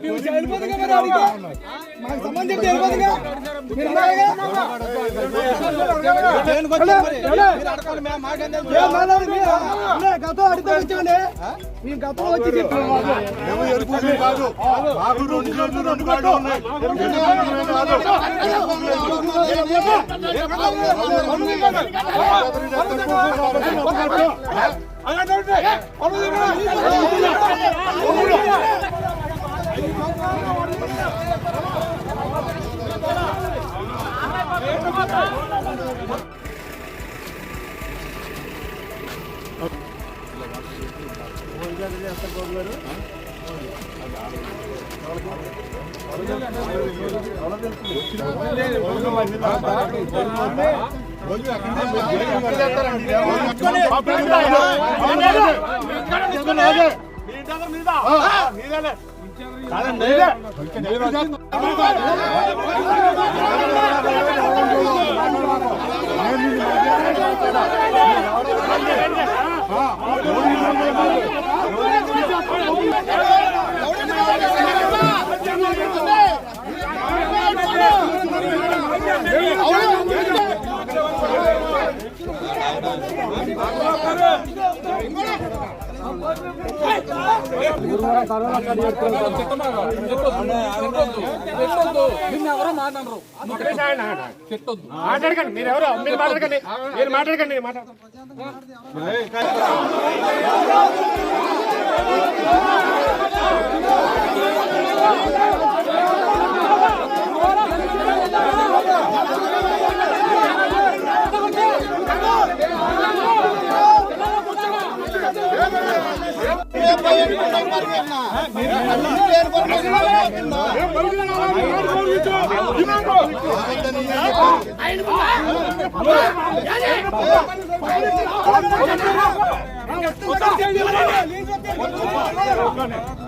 మీరు వెళ్ళిపోతుందిగా మరి అడిగితే. మాకు సంబంధం తెలియదుగా మీరు ఉన్నారుగా? మీరు? గతం అడిగితే వచ్చామండి మేము గతంలో వచ్చి చెప్పాము మాకు. మాట్లాడకండి మీరు ఎవరు మీరు మాట్లాడకండి మీరు మాట్లాడకండి మాట్లాడ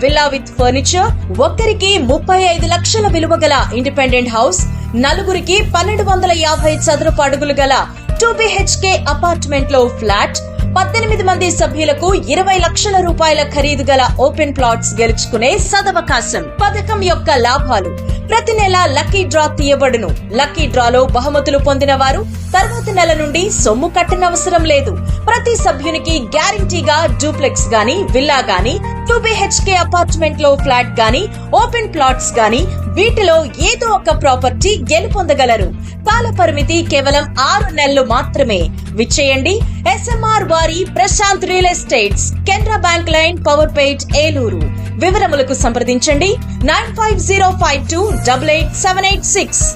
విల్లా విత్ ఫర్నిచర్ ఒక్కరికి ముప్పై ఐదు లక్షల విలువ గల ఇండిపెండెంట్ హౌస్ నలుగురికి పన్నెండు వందల యాభై చదరపు అడుగులు గల టూ బిహెచ్కే అపార్ట్మెంట్లో ఫ్లాట్ పద్దెనిమిది మంది సభ్యులకు ఇరవై లక్షల రూపాయల ఖరీదు గల ఓపెన్ ప్లాట్స్ గెలుచుకునే సదవకాశం. పథకం యొక్క లాభాలు. ప్రతి నెల లక్కీ డ్రా తీయబడును. లక్కీ డ్రాలో బహుమతులు పొందిన వారు తర్వాతి నెల నుండి సొమ్ము కట్టనవసరం లేదు. ప్రతి సభ్యునికి గ్యారంటీగా డూప్లెక్స్ గాని విల్లా గాని టూ బిహెచ్కే అపార్ట్మెంట్లో ఫ్లాట్ గాని ఓపెన్ ప్లాట్స్ గాని వీటిలో ఏదో ఒక ప్రాపర్టీ గెలుపొందగలరు. కాల పరిమితి కేవలం ఆరు నెలలు మాత్రమే. విచ్చేయండి. ఎస్ఎంఆర్ వారి Prashant real estates Canara bank line Powerpet Eluru. వివరములకు సంప్రదించండి. Nine five zero five two double eight seven eight six.